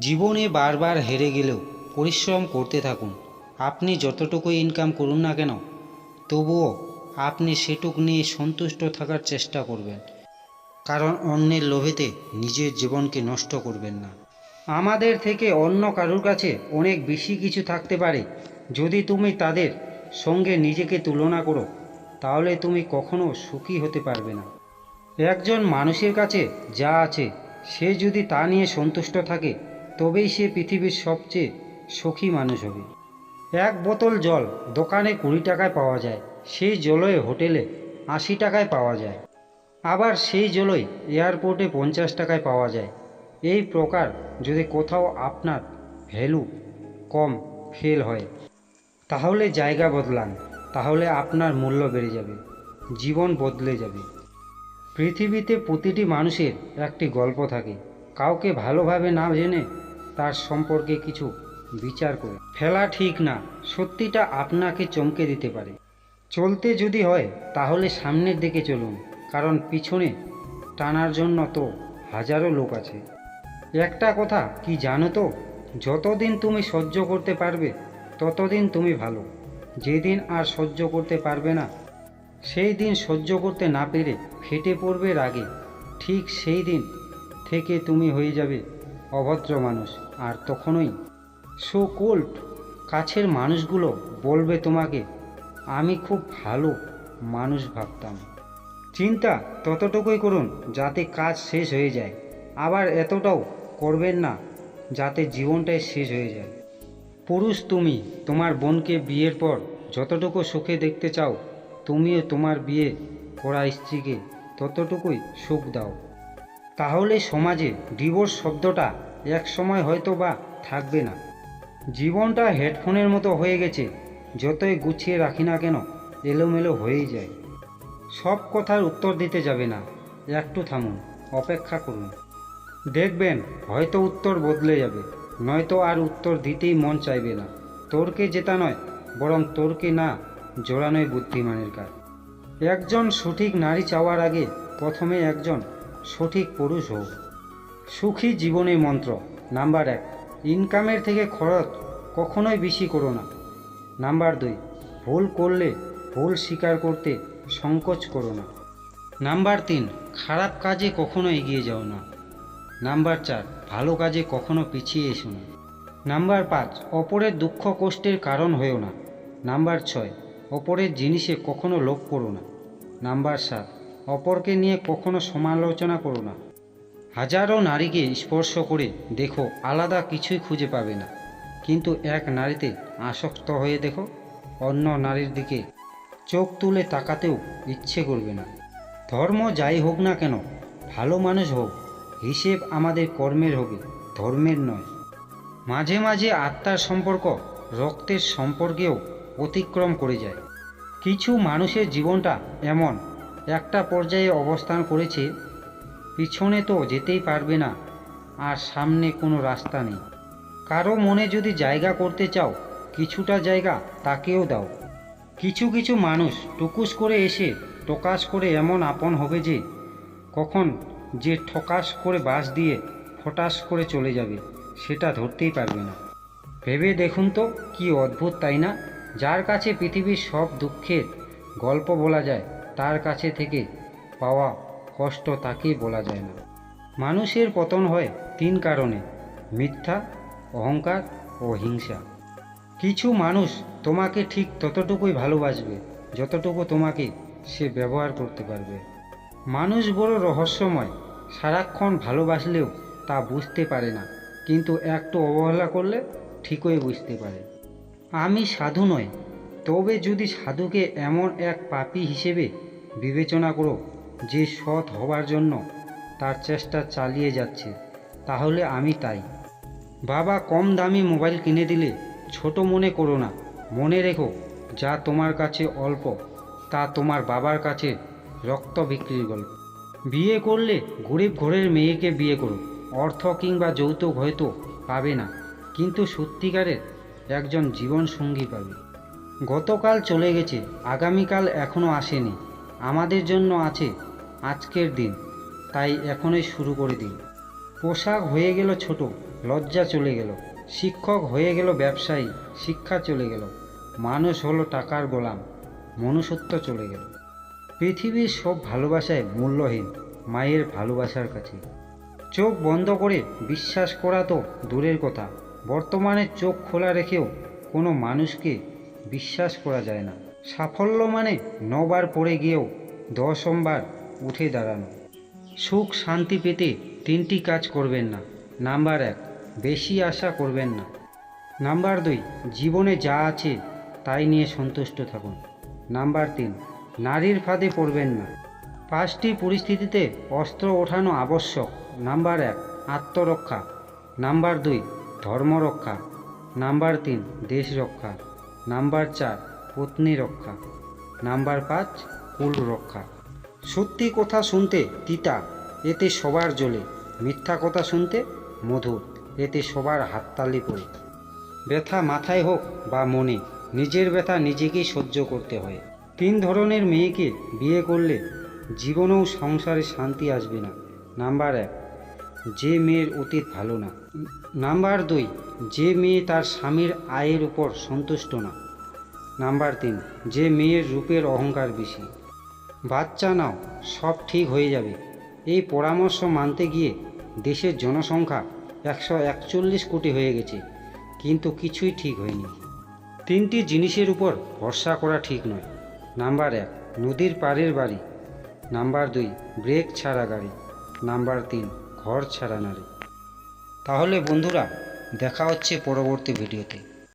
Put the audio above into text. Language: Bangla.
জীবনে বারবার হেরে গেলেও পরিশ্রম করতে থাকুন। আপনি যতটুকু ইনকাম করুন না কেন, তবুও আপনি সেটুক নিয়ে সন্তুষ্ট থাকার চেষ্টা করবেন। কারণ অন্যের লোভেতে নিজের জীবনকে নষ্ট করবেন না। আমাদের থেকে অন্য কারুর কাছে অনেক বেশি কিছু থাকতে পারে। যদি তুমি তাদের সঙ্গে নিজেকে তুলনা করো, তাহলে তুমি কখনো সুখী হতে পারবে না। একজন মানুষের কাছে যা আছে, সে যদি তা নিয়ে সন্তুষ্ট থাকে তবেই সে পৃথিবীর সবচেয়ে সুখী মানুষ হবে। এক বোতল জল দোকানে কুড়ি টাকায় পাওয়া যায়, সেই জলই হোটেলে আশি টাকায় পাওয়া যায়। আবার সেই জলই এয়ারপোর্টে পঞ্চাশ টাকায় পাওয়া যায়। এই প্রকার যদি কোথাও আপনার ভ্যালু কম ফেল হয়, তাহলে জায়গা বদলান, তাহলে আপনার মূল্য বেড়ে যাবে, জীবন বদলে যাবে। পৃথিবীতে প্রতিটি মানুষের একটি গল্প থাকে, কাউকে ভালোভাবে না জেনে তার সম্পর্কে কিছু বিচার করে। ফেলা ঠিক না, সত্যিটা আপনাকে চমকে দিতে পারে। চলতে যদি হয়, তাহলে সামনের দিকে চলুন, কারণ পিছনে টানার জন্য তো হাজারো লোক আছে। একটা কথা কি জানো তো, যতদিন তুমি সহ্য করতে পারবে, ততদিন তুমি ভালো। যেদিন আর সহ্য করতে পারবে না, সেই দিন সহ্য করতে না পেরে ফেটে পড়বে রাগে। ঠিক সেই দিন থেকে তুমি হয়ে যাবে অভদ্র মানুষ, আর তখনই সো কোল্ড কাছের মানুষগুলো বলবে তোমাকে, আমি খুব ভালো মানুষ ভাবতাম। চিন্তা ততটুকুই করুন যাতে কাজ শেষ হয়ে যায়, আবার এতটাও করবেন না যাতে জীবনটাই শেষ হয়ে যায়। পুরুষ তুমি, তোমার বোনকে বিয়ের পর যতটুকু সুখে দেখতে চাও, তুমিও তোমার বিয়ে করা স্ত্রীকে ততটুকুই সুখ দাও। তাহলে সমাজে ডিভোর্স শব্দটা এক সময় হয়তো বা থাকবে না। জীবনটা হেডফোনের মতো হয়ে গেছে, যতই গুছিয়ে রাখি না কেন, এলোমেলো হয়েই যায়। সব কথার উত্তর দিতে যাবে না, একটু থামুন, অপেক্ষা করুন। দেখবেন, হয়তো উত্তর বদলে যাবে, নয়তো আর উত্তর দিতেই মন চাইবে না। তোরকে জেতা নয়, বরং তোরকে না, জোড়ানোই বুদ্ধিমানের কাজ। একজন সঠিক নারী চাওয়ার আগে প্রথমে একজন সঠিক পুরুষ হোক। সুখী জীবনের মন্ত্র নাম্বার এক, ইনকামের থেকে খরচ কখনোই বেশি করো না। নাম্বার দুই, ভুল করলে ভুল স্বীকার করতে সংকোচ করো না। নাম্বার তিন, খারাপ কাজে কখনো এগিয়ে যাও না। নাম্বার চার, ভালো কাজে কখনো পিছিয়ে এসো না। নাম্বার পাঁচ, অপরের দুঃখ কষ্টের কারণ হয়েও না। নাম্বার ছয়, অপরের জিনিসে কখনো লোভ করো না। নাম্বার সাত অপরকে নিয়ে কখনো সমালোচনা করো না। হাজারো নারীকে স্পর্শ করে দেখো, আলাদা কিছুই খুঁজে পাবে না। কিন্তু এক নারীতে আসক্ত হয়ে দেখো, অন্য নারীর দিকে চোখ তুলে তাকাতেও ইচ্ছে করবে না। ধর্ম যাই হোক না কেন, ভালো মানুষ হোক, হিসেব আমাদের কর্মের হবে, ধর্মের নয়। মাঝে মাঝে আত্মার সম্পর্ক রক্তের সম্পর্কেও অতিক্রম করে যায়। কিছু মানুষের জীবনটা এমন একটা পর্যায়ে অবস্থান করেছে, পিছনে তো যেতেই পারবে না, আর সামনে কোনো রাস্তা নেই। কারও মনে যদি জায়গা করতে চাও, কিছুটা জায়গা তাকেও দাও। কিছু কিছু মানুষ টুকুস করে এসে টকাস করে এমন আপন হবে যে, কখন যে ঠকাশ করে বাস দিয়ে ফটাস করে চলে যাবে, সেটা ধরতেই পারবে না। ভেবে দেখুন তো, কি অদ্ভুত, তাই না? যার কাছে পৃথিবীর সব দুঃখের গল্প বলা যায় তার কাছে থেকে পাওয়া কষ্ট তাকে বলা যায় না। মানুষের পতন হয় তিন কারণে, মিথ্যা, অহংকার ও হিংসা। কিছু মানুষ তোমাকে ঠিক ততটুকুই ভালোবাসবে যতটুকু তোমাকে সে ব্যবহার করতে পারবে। মানুষ বড় রহস্যময়, সারাক্ষণ ভালোবাসলেও তা বুঝতে পারে না, কিন্তু একটু অবহেলা করলে ঠিকই বুঝতে পারে। আমি সাধু নয় তবে যদি সাধুকে এমন এক পাপী হিসেবে বিবেচনা করো যে সৎ হবার জন্য তার চেষ্টা চালিয়ে যাচ্ছে, তাহলে আমি তাই। বাবা কম দামি মোবাইল কিনে দিলে ছোট মনে করো না, মনে রেখো যা তোমার কাছে অল্প, তা তোমার বাবার কাছে রক্ত বিক্রির গল্প। বিয়ে করলে গরিব ঘরের মেয়েকে বিয়ে করো, অর্থ কিংবা যৌতুক হয়তো পাবে না, কিন্তু সত্যিকারের একজন জীবনসঙ্গী পাবে। গতকাল চলে গেছে, আগামীকাল এখনও আসেনি। আমাদের জন্য আছে আজকের দিন, তাই এখনই শুরু করে দিন। পোশাক হয়ে গেল ছোট, লজ্জা চলে গেল। শিক্ষক হয়ে গেল ব্যবসায়ী, শিক্ষা চলে গেল। মানুষ হলো টাকার গোলাম, মনুষ্যত্ব চলে গেল। পৃথিবীর সব ভালোবাসায় মূল্যহীন, মায়ের ভালোবাসার কাছে। চোখ বন্ধ করে বিশ্বাস করা তো দূরের কথা, বর্তমানে চোখ খোলা রেখেও কোনো মানুষকে বিশ্বাস করা যায় না। সাফল্য মানে নবার পড়ে গিয়েও দশমবার উঠে দাঁড়ানো। সুখ শান্তি পেতে তিনটি কাজ করবেন না। নাম্বার এক, বেশি আশা করবেন না। নাম্বার দুই, জীবনে যা আছে তাই নিয়ে সন্তুষ্ট থাকুন। নাম্বার তিন, নারীর ফাঁদে পড়বেন না। পাঁচটি পরিস্থিতিতে অস্ত্র ওঠানো আবশ্যক। নাম্বার এক, আত্মরক্ষা। নাম্বার দুই, ধর্মরক্ষা। নাম্বার তিন দেশ রক্ষা নাম্বার চার, পত্নী রক্ষা। নাম্বার পাঁচ, কুল রক্ষা। সত্যি কথা শুনতে তিতা, এতে সবার জ্বলে। মিথ্যা কথা শুনতে মধুর এতে সবার হাততালি পড়ে। ব্যথা মাথায় হোক বা মনে, নিজের ব্যথা নিজেকেই সহ্য করতে হয়। তিন ধরনের মেয়েকে বিয়ে করলে জীবনেও সংসারে শান্তি আসবে না। নাম্বার এক যে মেয়ের অতীত ভালো না। নাম্বার দুই, যে মেয়ে তার স্বামীর আয়ের উপর সন্তুষ্ট না। নাম্বার তিন, যে মেয়ের রূপের অহংকার বেশি। বাচ্চা নাও, সব ঠিক হয়ে যাবে। এই পরামর্শ মানতে গিয়ে দেশের জনসংখ্যা একশো একচল্লিশ কোটি হয়ে গেছে, কিন্তু কিছুই ঠিক হয়নি। তিনটি জিনিসের উপর ভরসা করা ঠিক নয়। নাম্বার এক, নদীর পাড়ের বাড়ি। নাম্বার দুই, ব্রেক ছাড়া গাড়ি। নাম্বার তিন ঘর ছাড়া নারী। তাহলে বন্ধুরা দেখা হচ্ছে পরবর্তী ভিডিওতে।